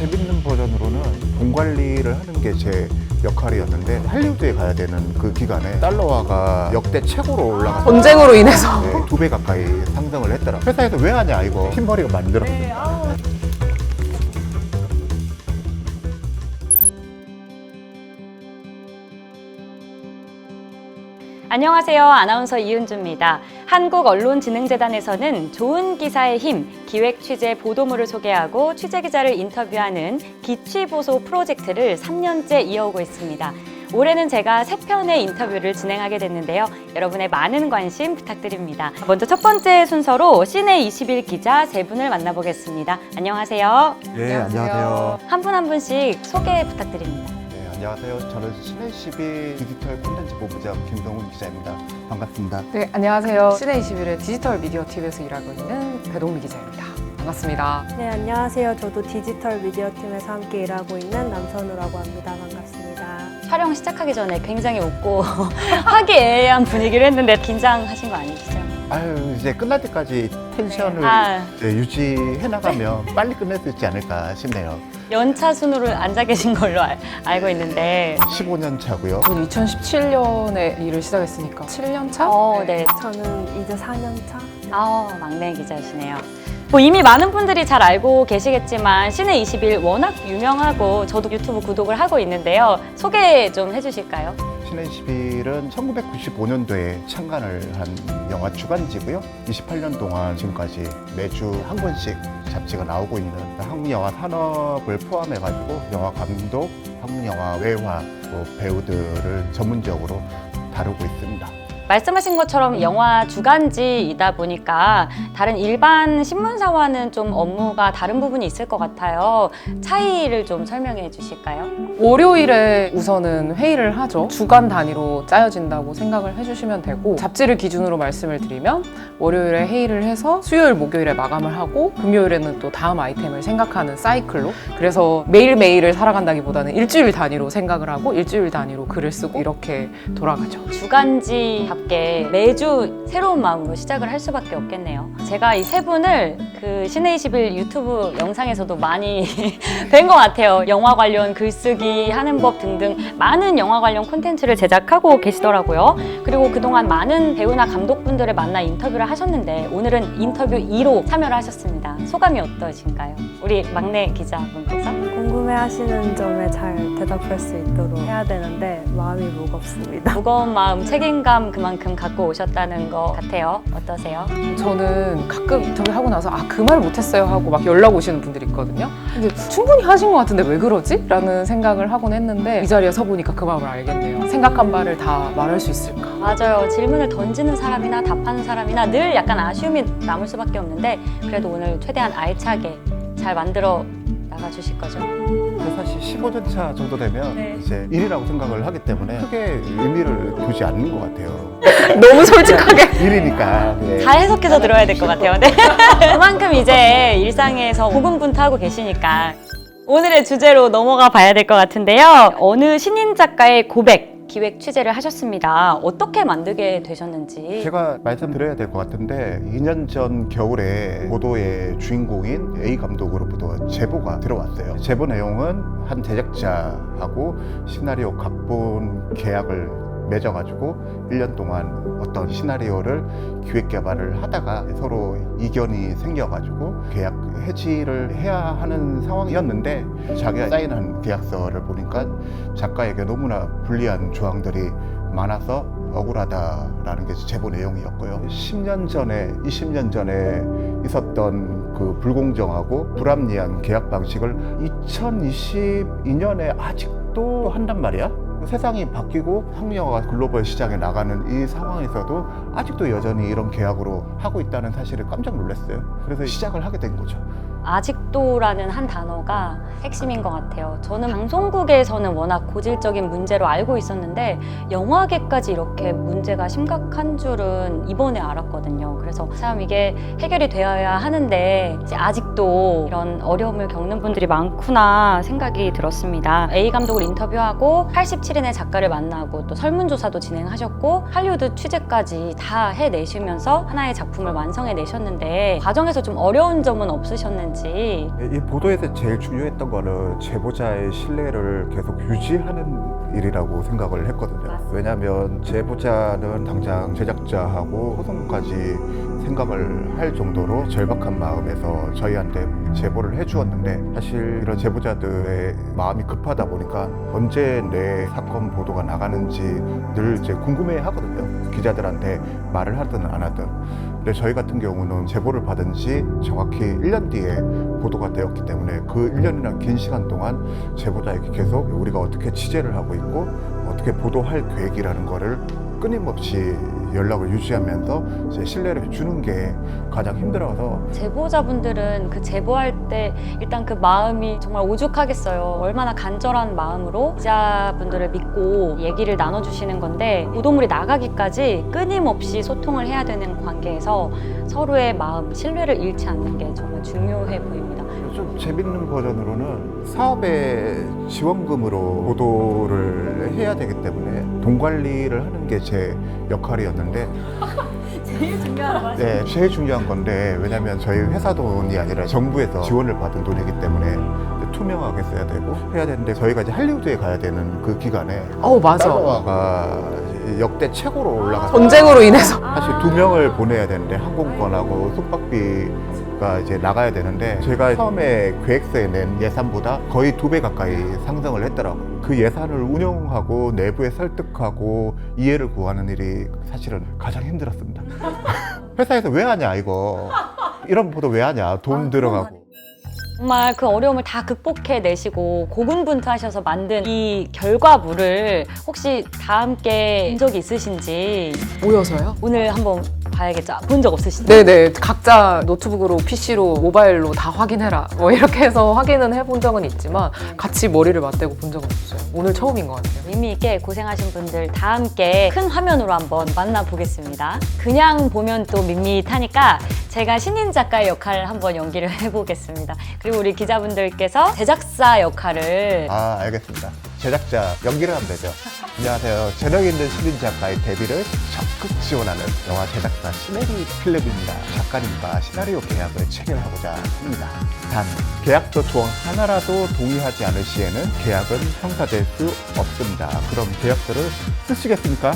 재밌는 버전으로는 돈 관리를 하는 게 제 역할이었는데 할리우드에 가야 되는 그 기간에 달러화가 역대 최고로 올라갔어요. 전쟁으로 인해서 네, 두배 가까이 상승을 했더라. 회사에서 왜 하냐 이거 팀버리가 만들었어. 안녕하세요. 아나운서 이은주입니다. 한국언론진흥재단에서는 좋은 기사의 힘, 기획 취재 보도물을 소개하고 취재 기자를 인터뷰하는 기취보소 프로젝트를 3년째 이어오고 있습니다. 올해는 제가 세 편의 인터뷰를 진행하게 됐는데요. 여러분의 많은 관심 부탁드립니다. 먼저 첫 번째 순서로 시내 21 기자 세 분을 만나보겠습니다. 안녕하세요. 네, 안녕하세요. 한 분 한 분씩 소개 부탁드립니다. 네, 안녕하세요. 저는 신의 12 디지털 콘텐츠 본부장 김동훈 기자입니다. 반갑습니다. 네, 안녕하세요. 시내 21의 디지털 미디어 팀에서 일하고 있는 배동미 기자입니다. 반갑습니다. 네, 안녕하세요. 저도 디지털 미디어 팀에서 함께 일하고 있는 남선우라고 합니다. 반갑습니다. 촬영 시작하기 전에 굉장히 웃고 화기애애한 분위기를 했는데 긴장하신 거 아니시죠? 아유, 이제 끝날 때까지 텐션을 아, 이제 유지해 나가면 빨리 끝낼 수 있지 않을까 싶네요. 연차 순으로 앉아 계신 걸로 알, 알고 있는데 15년 차고요. 저는 2017년에 일을 시작했으니까 7년 차? 어, 네. 저는 이제 4년 차. 아, 막내 기자시네요. 뭐 이미 많은 분들이 잘 알고 계시겠지만 시내 21 워낙 유명하고 저도 유튜브 구독을 하고 있는데요. 소개 좀 해주실까요? 신의 11은 1995년도에 창간을 한 영화 주간지고요. 28년 동안 지금까지 매주 한 권씩 잡지가 나오고 있는 한국 영화 산업을 포함해 가지고 영화 감독, 한국 영화 외화, 또 배우들을 전문적으로 다루고 있습니다. 말씀하신 것처럼 영화 주간지이다 보니까 다른 일반 신문사와는 좀 업무가 다른 부분이 있을 것 같아요. 차이를 좀 설명해 주실까요? 월요일에 우선은 회의를 하죠. 주간 단위로 짜여진다고 생각을 해주시면 되고 잡지를 기준으로 말씀을 드리면 월요일에 회의를 해서 수요일, 목요일에 마감을 하고 금요일에는 또 다음 아이템을 생각하는 사이클로 그래서 매일매일을 살아간다기보다는 일주일 단위로 생각을 하고 일주일 단위로 글을 쓰고 이렇게 돌아가죠. 주간지 답게 매주 새로운 마음으로 시작을 할 수밖에 없겠네요. 제가 이 세 분을 그 시내 21 유튜브 영상에서도 많이 뵌 것 같아요. 영화 관련 글쓰기 하는 법 등등 많은 영화 관련 콘텐츠를 제작하고 계시더라고요. 그리고 그동안 많은 배우나 감독분들을 만나 인터뷰를 하셨는데 오늘은 인터뷰 2로 참여를 하셨습니다. 소감이 어떠신가요? 우리 막내 기자분께서? 궁금해 하시는 점에 잘 대답할 수 있도록 해야 되는데 마음이 무겁습니다. 무거운 마음, 책임감 그만 큼 갖고 오셨다는 것 같아요. 어떠세요? 저는 가끔 인터뷰 하고 나서 아 그말 못했어요 하고 막 연락 오시는 분들이 있거든요. 근데 충분히 하신 것 같은데 왜 그러지? 라는 생각을 하곤 했는데 이 자리에 서 보니까 그 마음을 알겠네요. 생각한 바를 다 말할 수 있을까? 맞아요. 질문을 던지는 사람이나 답하는 사람이나 늘 약간 아쉬움이 남을 수밖에 없는데 그래도 오늘 최대한 알차게 잘 만들어 나가 주실 거죠? 근데 사실 15년 차 정도 되면 네. 이제 일이라고 생각을 하기 때문에 크게 의미를 두지 않는 것 같아요. 너무 솔직하게. 일이니까. 네. 잘 해석해서 들어야 될 것 같아요. 네. 그만큼 이제 일상에서 고군분투하고 계시니까 오늘의 주제로 넘어가 봐야 될 것 같은데요. 어느 신인 작가의 고백 기획 취재를 하셨습니다. 어떻게 만들게 되셨는지. 제가 말씀드려야 될 것 같은데 2년 전 겨울에 보도의 주인공인 A 감독으로부터 제보가 들어왔어요. 제보 내용은 한 제작자하고 시나리오 각본 계약을 맺어가지고 1년 동안 어떤 시나리오를 기획 개발을 하다가 서로 이견이 생겨가지고 계약 해지를 해야 하는 상황이었는데 자기가 사인한 계약서를 보니까 작가에게 너무나 불리한 조항들이 많아서 억울하다라는 게 제보 내용이었고요. 10년 전에, 20년 전에 있었던 그 불공정하고 불합리한 계약 방식을 2022년에 아직도 한단 말이야. 세상이 바뀌고 한국 영화가 글로벌 시장에 나가는 이 상황에서도 아직도 여전히 이런 계약으로 하고 있다는 사실에 깜짝 놀랐어요. 그래서 시작을 하게 된 거죠. 아직도라는 한 단어가 핵심인 것 같아요. 저는 방송국에서는 워낙 고질적인 문제로 알고 있었는데 영화계까지 이렇게 문제가 심각한 줄은 이번에 알았거든요. 그래서 참 이게 해결이 되어야 하는데 아직도 이런 어려움을 겪는 분들이 많구나 생각이 들었습니다. A 감독을 인터뷰하고 87인의 작가를 만나고 또 설문조사도 진행하셨고 할리우드 취재까지 다 해내시면서 하나의 작품을 완성해 내셨는데 과정에서 좀 어려운 점은 없으셨는지 있으신지 이 보도에서 제일 중요했던 거는 제보자의 신뢰를 계속 유지하는 일이라고 생각을 했거든요. 맞습니다. 왜냐하면 제보자는 당장 제작자하고 소송까지 생각을 할 정도로 절박한 마음에서 저희한테 제보를 해주었는데 사실 이런 제보자들의 마음이 급하다 보니까 언제 내 사건 보도가 나가는지 늘 이제 궁금해 하거든요. 기자들한테 말을 하든 안 하든. 근데 저희 같은 경우는 제보를 받은 지 정확히 1년 뒤에 보도가 되었기 때문에 그 1년이나 긴 시간 동안 제보자에게 계속 우리가 어떻게 취재를 하고 있고 어떻게 보도할 계획이라는 거를 끊임없이 연락을 유지하면서 이제 신뢰를 주는 게 가장 힘들어서 제보자분들은 그 제보할 때 일단 그 마음이 정말 오죽하겠어요. 얼마나 간절한 마음으로 기자분들을 믿고 얘기를 나눠주시는 건데 보도물이 나가기까지 끊임없이 소통을 해야 되는 관계에서 서로의 마음, 신뢰를 잃지 않는 게 정말 중요해 보입니다. 좀 재밌는 버전으로는 사업의 지원금으로 보도를 해야 되기 때문에 돈 관리를 하는 게 제 역할이었는데 제일 중요한 거 네, 제일 중요한 건데 왜냐하면 저희 회사 돈이 아니라 정부에서 지원을 받은 돈이기 때문에 투명하게 써야 되고 해야 되는데 저희가 이제 할리우드에 가야 되는 그 기간에 어 맞아. 달러화가 역대 최고로 올라갔어요. 전쟁으로 인해서 사실 두 명을 보내야 되는데 항공권하고 숙박비 가 이제 나가야 되는데 제가 처음에 계획서에 낸 예산보다 거의 두 배 가까이 상승을 했더라고요. 그 예산을 운영하고 내부에 설득하고 이해를 구하는 일이 사실은 가장 힘들었습니다. 회사에서 왜 하냐 이거 이런 보도 왜 하냐 돈 들어가고 정말 그 어려움을 다 극복해 내시고 고군분투하셔서 만든 이 결과물을 혹시 다 함께 본 적이 있으신지 모여서요? 오늘 한번 봐야겠죠. 본 적 없으시죠? 네네 각자 노트북으로 PC로 모바일로 다 확인해라 뭐 이렇게 해서 확인은 해본 적은 있지만 같이 머리를 맞대고 본 적은 없어요 오늘 처음인 것 같아요 의미 있게 고생하신 분들 다 함께 큰 화면으로 한번 만나보겠습니다. 그냥 보면 또 밋밋하니까 제가 신인 작가의 역할을 한번 연기를 해보겠습니다. 그리고 우리 기자분들께서 제작사 역할을 아 알겠습니다. 제작자 연기를 하면 되죠. 안녕하세요. 재능 있는 신인 작가의 데뷔를 적극 지원하는 영화 제작사 시네리 필름입니다. 작가님과 시나리오 계약을 체결하고자 합니다. 단 계약서 조항 하나라도 동의하지 않을 시에는 계약은 성사될 수 없습니다. 그럼 계약서를 쓰시겠습니까?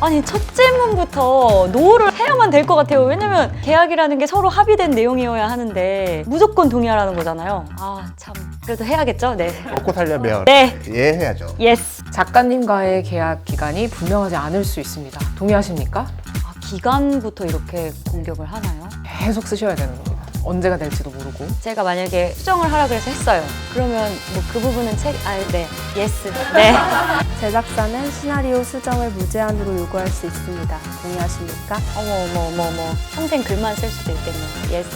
아니 첫 질문부터 노를 해야만 될 것 같아요. 왜냐면 계약이라는 게 서로 합의된 내용이어야 하는데 무조건 동의하라는 거잖아요. 아 참 그래도 해야겠죠? 네. 먹고 살려면 네. 예 해야죠. 예스. 작가님과의 계약 기간이 분명하지 않을 수 있습니다 동의하십니까? 아, 기간부터 이렇게 공격을 하나요? 계속 쓰셔야 되는 겁니다 언제가 될지도 모르고 제가 만약에 수정을 하라 그래서 했어요. 그러면 뭐 그 부분은 책, 아, 네, 예스, 네. 제작사는 시나리오 수정을 무제한으로 요구할 수 있습니다. 동의하십니까? 어머, 어머, 어머, 어머. 평생 글만 쓸 수도 있겠네요. 예스.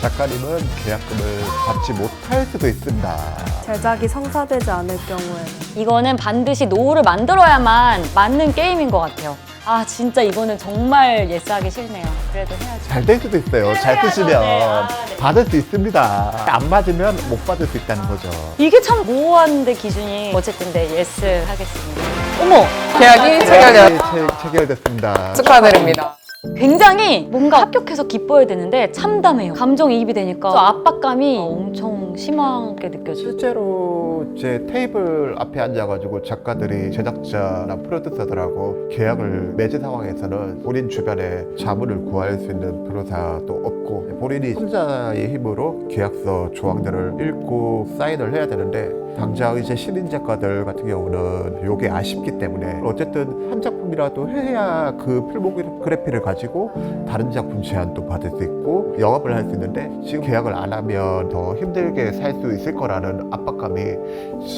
작가님은 계약금을 받지 못할 수도 있습니다. 제작이 성사되지 않을 경우에는 이거는 반드시 노후를 만들어야만 맞는 게임인 것 같아요. 아, 진짜 이거는 정말 예스하기 싫네요. 그래도 해야죠. 잘 될 수도 있어요. 잘 해야죠. 쓰시면 네. 아, 네. 받을 수 있습니다. 안 맞으면 못 받을 수 있다는 거죠. 이게 참 모호한데 기준이 어쨌든 네, 예스 하겠습니다. 어머! 계약이 체결되었 네, 체- 체결됐습니다. 축하드립니다 굉장히 뭔가 합격해서 기뻐야 되는데 참담해요. 감정이입이 되니까 저 압박감이 엄청 심하게 느껴져요. 실제로 제 테이블 앞에 앉아가지고 작가들이 제작자나 프로듀서들하고 계약을 맺은 상황에서는 본인 주변에 자문을 구할 수 있는 변호사도 없고 본인이 혼자의 힘으로 계약서 조항들을 읽고 사인을 해야 되는데 당장 이제 신인 작가들 같은 경우는 이게 아쉽기 때문에 어쨌든 한 작품이라도 해야 그 필모그래피를 가지고 다른 작품 제안도 받을 수 있고 영업을 할 수 있는데 지금 계약을 안 하면 더 힘들게 살 수 있을 거라는 압박감이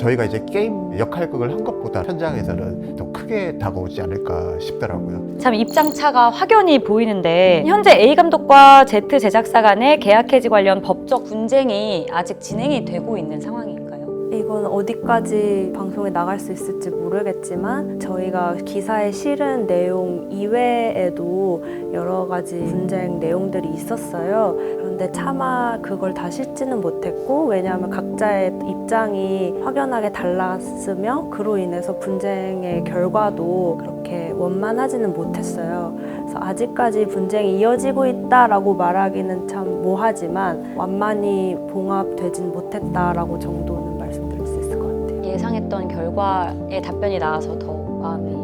저희가 이제 게임 역할극을 한 것보다 현장에서는 더 크게 다가오지 않을까 싶더라고요. 참 입장차가 확연히 보이는데 현재 A 감독과 Z 제작사 간의 계약 해지 관련 법적 분쟁이 아직 진행이 되고 있는 상황인가요? 이건 어디까지 방송에 나갈 수 있을지 모르겠지만 저희가 기사에 실은 내용 이외에도 여러 가지 분쟁 내용들이 있었어요. 그런데 차마 그걸 다 실지는 못했고 왜냐하면 각자의 입장이 확연하게 달랐으며 그로 인해서 분쟁의 결과도 그렇게 원만하지는 못했어요. 그래서 아직까지 분쟁이 이어지고 있다라고 말하기는 참 뭐하지만 완만히 봉합되진 못했다라고 정도 했던 결과의 답변이 나와서 더 마음이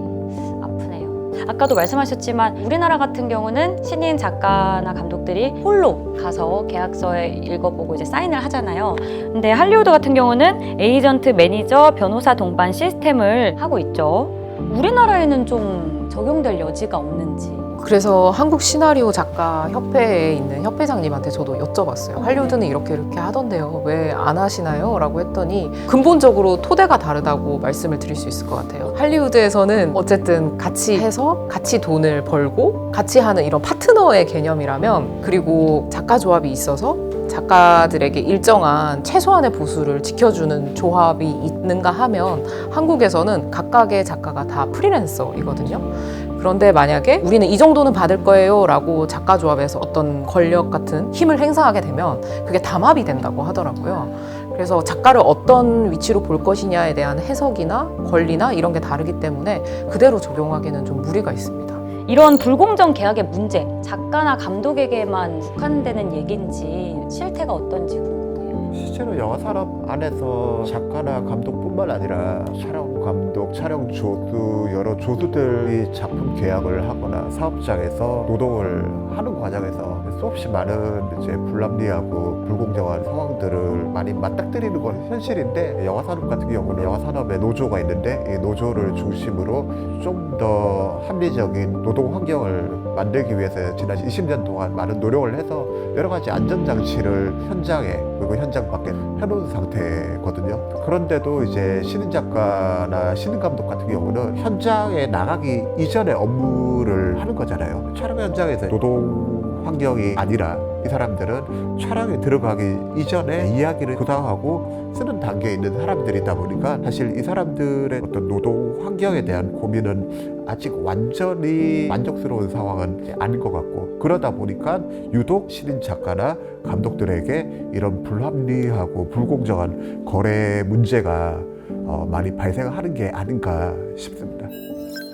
아프네요. 아까도 말씀하셨지만 우리나라 같은 경우는 신인 작가나 감독들이 홀로 가서 계약서에 읽어보고 이제 사인을 하잖아요. 근데 할리우드 같은 경우는 에이전트, 매니저, 변호사 동반 시스템을 하고 있죠. 우리나라에는 좀 적용될 여지가 없는지. 그래서 한국 시나리오 작가 협회에 있는 협회장님한테 저도 여쭤봤어요. 할리우드는 이렇게 이렇게 하던데요. 왜 안 하시나요? 라고 했더니 근본적으로 토대가 다르다고 말씀을 드릴 수 있을 것 같아요. 할리우드에서는 어쨌든 같이 해서 같이 돈을 벌고 같이 하는 이런 파트너의 개념이라면 그리고 작가 조합이 있어서 작가들에게 일정한 최소한의 보수를 지켜주는 조합이 있는가 하면 한국에서는 각각의 작가가 다 프리랜서이거든요. 그런데 만약에 우리는 이 정도는 받을 거예요 라고 작가 조합에서 어떤 권력 같은 힘을 행사하게 되면 그게 담합이 된다고 하더라고요. 그래서 작가를 어떤 위치로 볼 것이냐에 대한 해석이나 권리나 이런 게 다르기 때문에 그대로 적용하기는 좀 무리가 있습니다. 이런 불공정 계약의 문제, 작가나 감독에게만 국한되는 얘기인지 실태가 어떤지 궁금해요. 실제로 영화 산업 안에서 작가나 감독뿐만 아니라 촬영 감독, 촬영 조수 여러 조수들이 작품 계약을 하거나 사업장에서 노동을 하는 과정에서 수없이 많은 이제 불합리하고 불공정한 상황들을 많이 맞닥뜨리는 건 현실인데 영화 산업 같은 경우는 영화 산업에 노조가 있는데 이 노조를 중심으로 좀 더 합리적인 노동 환경을 만들기 위해서 지난 20년 동안 많은 노력을 해서 여러 가지 안전 장치를 현장에 그리고 현장 밖에 해놓은 상태거든요. 그런데도 이제 신인 작가 나 신인 감독 같은 경우는 현장에 나가기 이전에 업무를 하는 거잖아요. 촬영 현장에서 노동 환경이 아니라 이 사람들은 촬영에 들어가기 이전에 이야기를 구상하고 쓰는 단계에 있는 사람들이다 보니까 사실 이 사람들의 어떤 노동 환경에 대한 고민은 아직 완전히 만족스러운 상황은 아닌 것 같고 그러다 보니까 유독 신인 작가나 감독들에게 이런 불합리하고 불공정한 거래 문제가 어, 많이 발생하는 게 아닌가 싶습니다.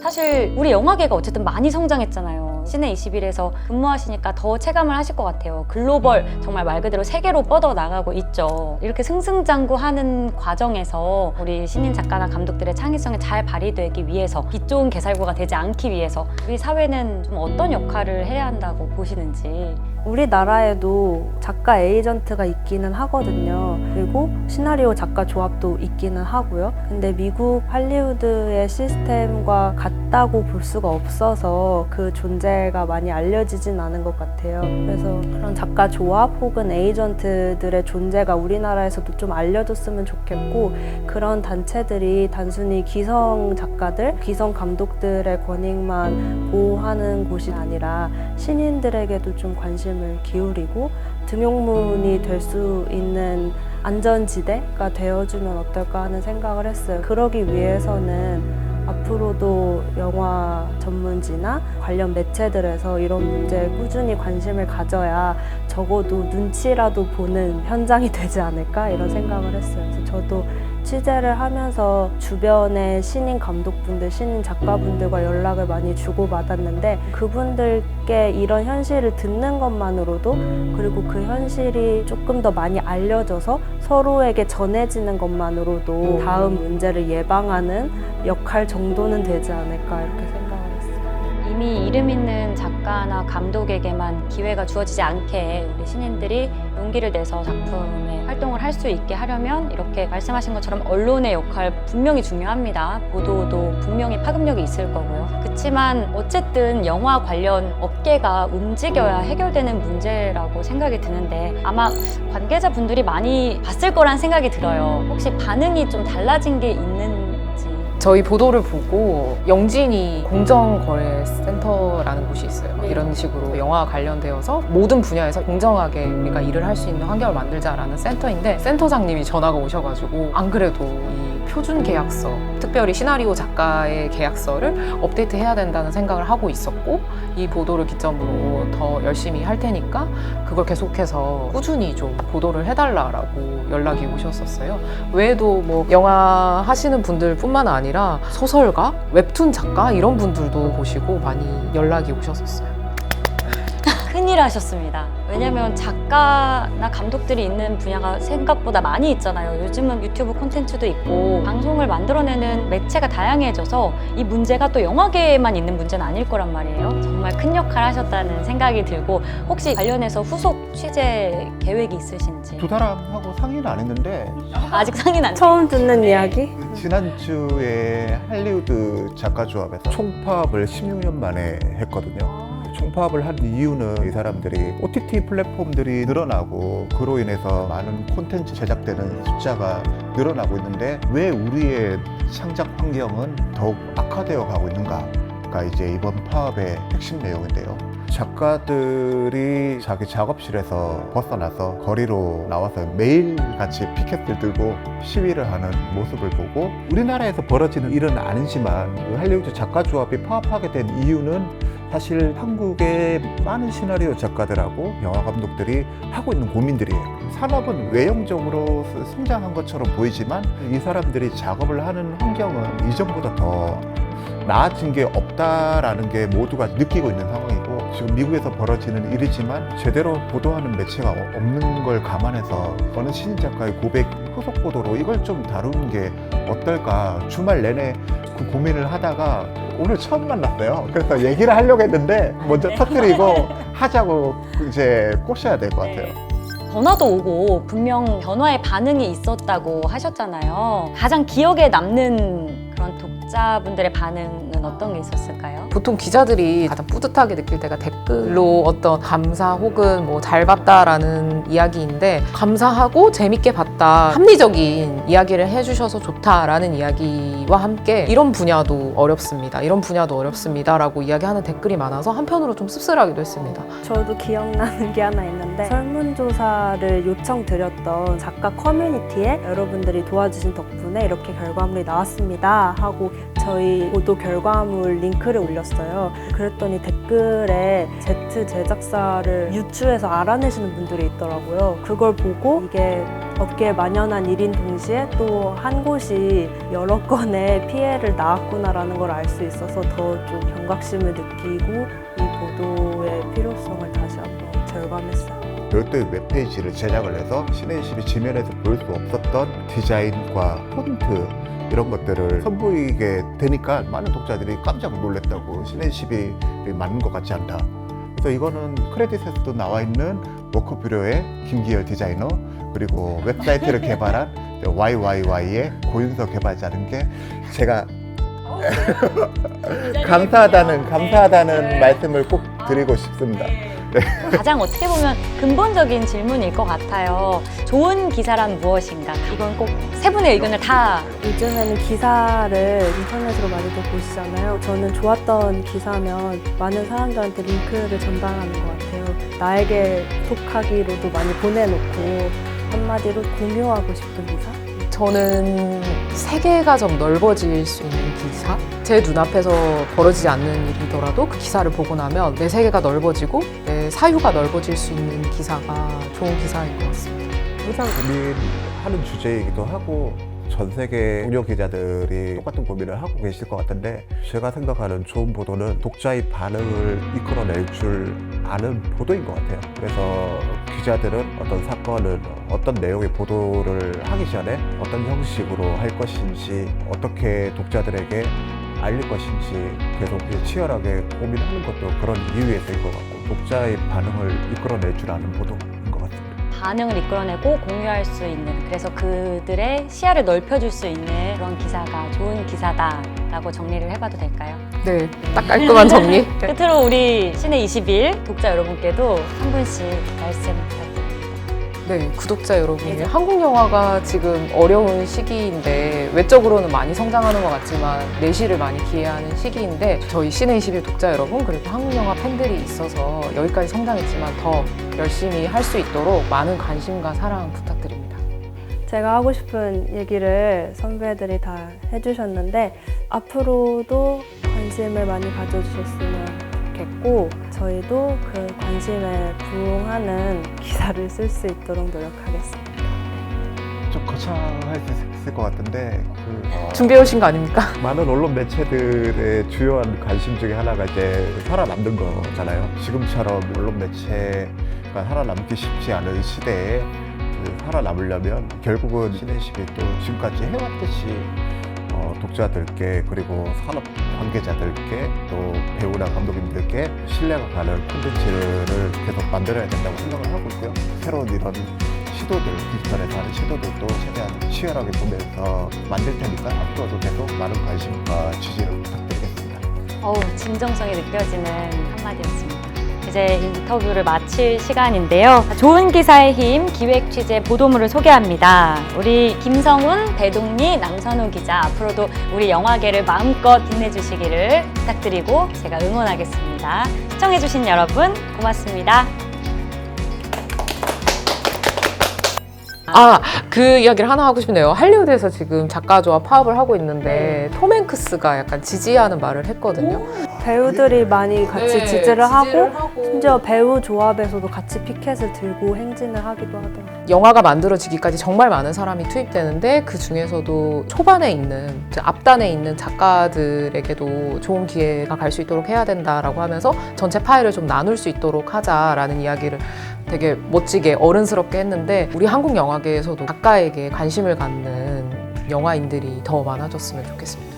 사실 우리 영화계가 어쨌든 많이 성장했잖아요. 시내 21에서 근무하시니까 더 체감을 하실 것 같아요. 글로벌 정말 말 그대로 세계로 뻗어 나가고 있죠. 이렇게 승승장구하는 과정에서 우리 신인 작가나 감독들의 창의성이 잘 발휘되기 위해서 빛 좋은 개살구가 되지 않기 위해서 우리 사회는 좀 어떤 역할을 해야 한다고 보시는지. 우리나라에도 작가 에이전트가 있기는 하거든요. 그리고 시나리오 작가 조합도 있기는 하고요. 근데 미국 할리우드의 시스템과 같다고 볼 수가 없어서 그 존재가 많이 알려지진 않은 것 같아요. 그래서 그런 작가 조합 혹은 에이전트들의 존재가 우리나라에서도 좀 알려졌으면 좋겠고 그런 단체들이 단순히 기성 작가들, 기성 감독들의 권익만 보호하는 곳이 아니라 신인들에게도 좀 관심 을 기울이고 등용문이 될 수 있는 안전지대가 되어주면 어떨까 하는 생각을 했어요. 그러기 위해서는 앞으로도 영화 전문지나 관련 매체들에서 이런 문제에 꾸준히 관심을 가져야 적어도 눈치라도 보는 현장이 되지 않을까 이런 생각을 했어요. 그래서 저도 취재를 하면서 주변의 신인 감독분들, 신인 작가분들과 연락을 많이 주고받았는데 그분들께 이런 현실을 듣는 것만으로도 그리고 그 현실이 조금 더 많이 알려져서 서로에게 전해지는 것만으로도 다음 문제를 예방하는 역할 정도는 되지 않을까 이렇게 했어요. 이미 이름 있는 작가나 감독에게만 기회가 주어지지 않게 우리 신인들이 용기를 내서 작품에 활동을 할 수 있게 하려면 이렇게 말씀하신 것처럼 언론의 역할 분명히 중요합니다. 보도도 분명히 파급력이 있을 거고요. 그렇지만 어쨌든 영화 관련 업계가 움직여야 해결되는 문제라고 생각이 드는데 아마 관계자분들이 많이 봤을 거란 생각이 들어요. 혹시 반응이 좀 달라진 게 있는지 저희 보도를 보고 영진이 공정거래센터라는 곳이 있어요. 네. 이런 식으로 영화 관련되어서 모든 분야에서 공정하게 우리가 일을 할 수 있는 환경을 만들자라는 센터인데 센터장님이 전화가 오셔가지고 안 그래도 이 표준 계약서, 특별히 시나리오 작가의 계약서를 업데이트해야 된다는 생각을 하고 있었고 이 보도를 기점으로 더 열심히 할 테니까 그걸 계속해서 꾸준히 좀 보도를 해달라라고 연락이 오셨었어요. 외에도 뭐 영화 하시는 분들뿐만 아니라 소설가, 웹툰 작가 이런 분들도 보시고 많이 연락이 오셨었어요. 승리를 하셨습니다. 왜냐면 작가나 감독들이 있는 분야가 생각보다 많이 있잖아요. 요즘은 유튜브 콘텐츠도 있고 방송을 만들어내는 매체가 다양해져서 이 문제가 또 영화계에만 있는 문제는 아닐 거란 말이에요. 정말 큰 역할 하셨다는 생각이 들고 혹시 관련해서 후속 취재 계획이 있으신지 두 사람하고 상의는 안 했는데 아직 상의는 안 처음 듣는 이야기? 지난주에 할리우드 작가 조합에서 총파업을 16년 만에 했거든요. 총파업을 한 이유는 이 사람들이 OTT 플랫폼들이 늘어나고 그로 인해서 많은 콘텐츠 제작되는 숫자가 늘어나고 있는데 왜 우리의 창작 환경은 더욱 악화되어 가고 있는가가 이제 이번 파업의 핵심 내용인데요. 작가들이 자기 작업실에서 벗어나서 거리로 나와서 매일 같이 피켓을 들고 시위를 하는 모습을 보고 우리나라에서 벌어지는 일은 아니지만 그 할리우드 작가 조합이 파업하게 된 이유는 사실 한국의 많은 시나리오 작가들하고 영화 감독들이 하고 있는 고민들이에요. 산업은 외형적으로 성장한 것처럼 보이지만 이 사람들이 작업을 하는 환경은 이전보다 더 나아진 게 없다라는 게 모두가 느끼고 있는 상황이고 지금 미국에서 벌어지는 일이지만 제대로 보도하는 매체가 없는 걸 감안해서 어느 신인 작가의 고백 후속 보도로 이걸 좀 다루는 게 어떨까 주말 내내 그 고민을 하다가 오늘 처음 만났어요. 그래서 얘기를 하려고 했는데 먼저 터뜨리고 하자고 이제 꼬셔야 될 것 같아요. 변화도 오고 분명 변화의 반응이 있었다고 하셨잖아요. 가장 기억에 남는 그런 독 자분들의 반응은 어떤 게 있었을까요? 보통 기자들이 가장 뿌듯하게 느낄 때가 댓글로 어떤 감사 혹은 뭐 잘 봤다라는 이야기인데 감사하고 재밌게 봤다 합리적인 이야기를 해주셔서 좋다라는 이야기와 함께 이런 분야도 어렵습니다 이런 분야도 어렵습니다라고 이야기하는 댓글이 많아서 한편으로 좀 씁쓸하기도 했습니다 저도 기억나는 게 하나 있는데 설문조사를 요청드렸던 작가 커뮤니티에 여러분들이 도와주신 덕분에 이렇게 결과물이 나왔습니다 하고 저희 보도 결과물 링크를 올렸어요. 그랬더니 댓글에 Z 제작사를 유추해서 알아내시는 분들이 있더라고요. 그걸 보고 이게 업계에 만연한 일인 동시에 또 한 곳이 여러 건의 피해를 낳았구나라는 걸 알 수 있어서 더 좀 경각심을 느끼고 이 보도의 필요성을 다시 한번 절감했어요. 별도의 웹페이지를 제작을 해서 신의12 지면에서 볼 수 없었던 디자인과 폰트 이런 것들을 선보이게 되니까 많은 독자들이 깜짝 놀랐다고 신의12이 맞는 것 같지 않다. 그래서 이거는 크레딧에서도 나와 있는 워크뷰로의 김기열 디자이너 그리고 웹사이트를 개발한 YYY의 고윤서 개발자는 게 제가 감사하다는 감사하다는 말씀을 꼭 드리고 싶습니다. 가장 어떻게 보면 근본적인 질문일 것 같아요. 좋은 기사란 무엇인가? 이건 꼭 세 분의 의견을 다 요즘에는 기사를 인터넷으로 많이들 보시잖아요. 저는 좋았던 기사면 많은 사람들한테 링크를 전달하는 것 같아요. 나에게 톡하기로도 많이 보내놓고 한마디로 공유하고 싶은 기사? 저는 세계가 좀 넓어질 수 있는 기사? 제 눈앞에서 벌어지지 않는 일이더라도 그 기사를 보고 나면 내 세계가 넓어지고 내 사유가 넓어질 수 있는 기사가 좋은 기사인 것 같습니다. 항상 고민하는 주제이기도 하고 전 세계 운영 기자들이 똑같은 고민을 하고 계실 것 같은데 제가 생각하는 좋은 보도는 독자의 반응을 이끌어낼 줄 아는 보도인 것 같아요. 그래서 기자들은 어떤 사건을 어떤 내용의 보도를 하기 전에 어떤 형식으로 할 것인지 어떻게 독자들에게 알릴 것인지 계속 치열하게 고민하는 것도 그런 이유에서인 것 같고 독자의 반응을 이끌어낼 줄 아는 같습니다. 반응을 이끌어내고 공유할 수 있는 그래서 그들의 시야를 넓혀줄 수 있는 그런 기사가 좋은 기사다라고 정리를 해봐도 될까요? 네, 딱 깔끔한 정리. 끝으로 우리 신의 20일 독자 여러분께도 한 분씩 말씀 부탁드립니다. 네, 구독자 여러분, 한국 영화가 지금 어려운 시기인데 외적으로는 많이 성장하는 것 같지만 내실을 많이 기해하는 시기인데 저희 시내 21 독자 여러분 그리고 한국 영화 팬들이 있어서 여기까지 성장했지만 더 열심히 할 수 있도록 많은 관심과 사랑 부탁드립니다. 제가 하고 싶은 얘기를 선배들이 다 해주셨는데 앞으로도 관심을 많이 가져주셨으면 좋겠고 저희도 그 관심에 부응하는 기사를 쓸 수 있도록 노력하겠습니다. 좀 거창할 수 있을 것것 같은데 그 어, 준비해 오신 거 아닙니까? 많은 언론 매체들의 주요한 관심 중에 하나가 이제 살아남는 거잖아요. 지금처럼 언론 매체가 살아남기 쉽지 않은 시대에 그 살아남으려면 결국은 시내식이 또 지금까지 해왔듯이 어, 독자들께 그리고 산업 관계자들께 또 배우나 감독님들께 신뢰가 가는 콘텐츠를 계속 만들어야 된다고 생각을 하고 있고요. 새로운 이런 시도들, 디지털에서 하는 시도들도 최대한 치열하게 보면서 만들 테니까 앞으로도 계속 많은 관심과 지지를 부탁드리겠습니다. 어우, 진정성이 느껴지는 한마디였습니다. 이제 인터뷰를 마칠 시간인데요. 좋은 기사의 힘 기획 취재 보도물을 소개합니다. 우리 김성훈, 배동리, 남선우 기자 앞으로도 우리 영화계를 마음껏 빛내주시기를 부탁드리고 제가 응원하겠습니다. 시청해주신 여러분 고맙습니다. 아, 그 이야기를 하나 하고 싶네요. 할리우드에서 지금 작가조와 파업을 하고 있는데 톰 행크스가 약간 지지하는 말을 했거든요. 배우들이 많이 같이 네, 지지를, 하고 하고 심지어 배우 조합에서도 같이 피켓을 들고 행진을 하기도 하더라고요. 영화가 만들어지기까지 정말 많은 사람이 투입되는데 그 중에서도 초반에 있는 그 앞단에 있는 작가들에게도 좋은 기회가 갈 수 있도록 해야 된다라고 하면서 전체 파일을 좀 나눌 수 있도록 하자라는 이야기를 되게 멋지게 어른스럽게 했는데 우리 한국 영화계에서도 작가에게 관심을 갖는 영화인들이 더 많아졌으면 좋겠습니다.